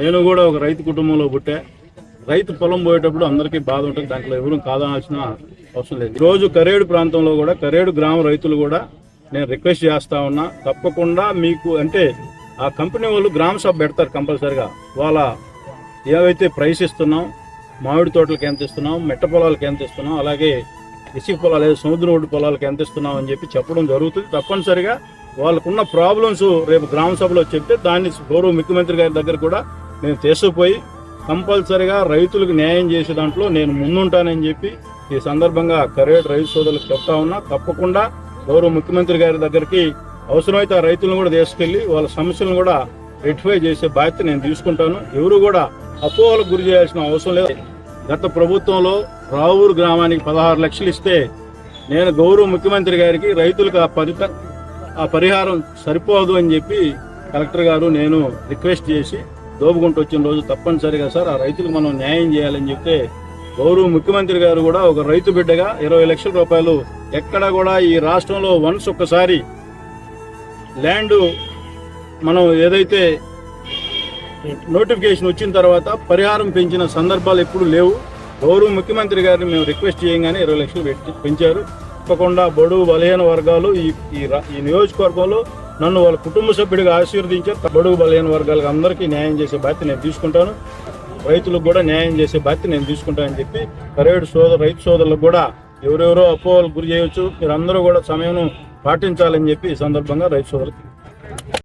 నేను కూడా ఒక రైతు కుటుంబంలో పుట్టే. రైతు పొలం పోయేటప్పుడు అందరికీ బాధ ఉంటుంది. దాంట్లో ఎవరు కాదనాల్సిన అవసరం లేదు. ఈరోజు రోజు కరేడు ప్రాంతంలో కూడా కరేడు గ్రామ రైతులు కూడా నేను రిక్వెస్ట్ చేస్తా ఉన్నా తప్పకుండా మీకు అంటే ఆ కంపెనీ వాళ్ళు గ్రామ సభ పెడతారు కంపల్సరిగా. వాళ్ళ ఏవైతే ప్రైస్ ఇస్తున్నాం మామిడి తోటలకు ఎంత ఇస్తున్నాం మెట్ట పొలాలకు ఎంత ఇస్తున్నాం అలాగే ఇసుక పొలాలు లేదా సముద్ర ఒడ్డు పొలాలకు ఎంత ఇస్తున్నాం అని చెప్పి చెప్పడం జరుగుతుంది. తప్పనిసరిగా వాళ్ళకున్న ప్రాబ్లమ్స్ రేపు గ్రామ సభలో చెప్తే దాన్ని గౌరవ ముఖ్యమంత్రి గారి దగ్గర కూడా నేను తీసుకుపోయి కంపల్సరిగా రైతులకు న్యాయం చేసే దాంట్లో నేను ముందుంటానని చెప్పి ఈ సందర్భంగా కరేడ్ రైతు సోదరులకు చెప్తా ఉన్నా. తప్పకుండా గౌరవ ముఖ్యమంత్రి గారి దగ్గరికి అవసరమైతే ఆ రైతులను కూడా తీసుకెళ్ళి వాళ్ళ సమస్యలను కూడా రెటిఫై చేసే బాధ్యత నేను తీసుకుంటాను. ఎవరు కూడా అపోహలకు గురి చేయాల్సిన అవసరం లేదు. గత ప్రభుత్వంలో రావూరు గ్రామానికి పదహారు లక్షలు ఇస్తే నేను గౌరవ ముఖ్యమంత్రి గారికి రైతులకు ఆ పరి ఆ పరిహారం సరిపోదు అని చెప్పి కలెక్టర్ గారు నేను రిక్వెస్ట్ చేసి దోపుకుంటూ వచ్చిన రోజు తప్పనిసరిగా సార్ ఆ రైతులకు మనం న్యాయం చేయాలని చెప్తే గౌరవ ముఖ్యమంత్రి గారు కూడా ఒక రైతు బిడ్డగా ఇరవై లక్షల రూపాయలు ఎక్కడ కూడా ఈ రాష్ట్రంలో వన్స్ ఒక్కసారి ల్యాండ్ మనం ఏదైతే నోటిఫికేషన్ వచ్చిన తర్వాత పరిహారం పెంచిన సందర్భాలు ఎప్పుడు లేవు. గౌరవ ముఖ్యమంత్రి గారిని మేము రిక్వెస్ట్ చేయగానే ఇరవై లక్షలు పెట్టి పెంచారు. తప్పకుండా బడుగు బలహీన వర్గాలు ఈ ఈ ఈ నియోజకవర్గంలో నన్ను వాళ్ళ కుటుంబ సభ్యుడిగా ఆశీర్వదించారు బడుగు బలహీన వర్గాలకు అందరికీ న్యాయం చేసే బాధ్యత నేను తీసుకుంటాను. రైతులకు కూడా న్యాయం చేసే బాధ్యత నేను తీసుకుంటానని చెప్పి ప్రైవేటు సోదర రైతు సోదరులకు కూడా ఎవరెవరో అపోహలు గురి చేయవచ్చు. మీరందరూ కూడా సమయం పాటించాలని చెప్పి ఈ సందర్భంగా రైతు సోదరులకు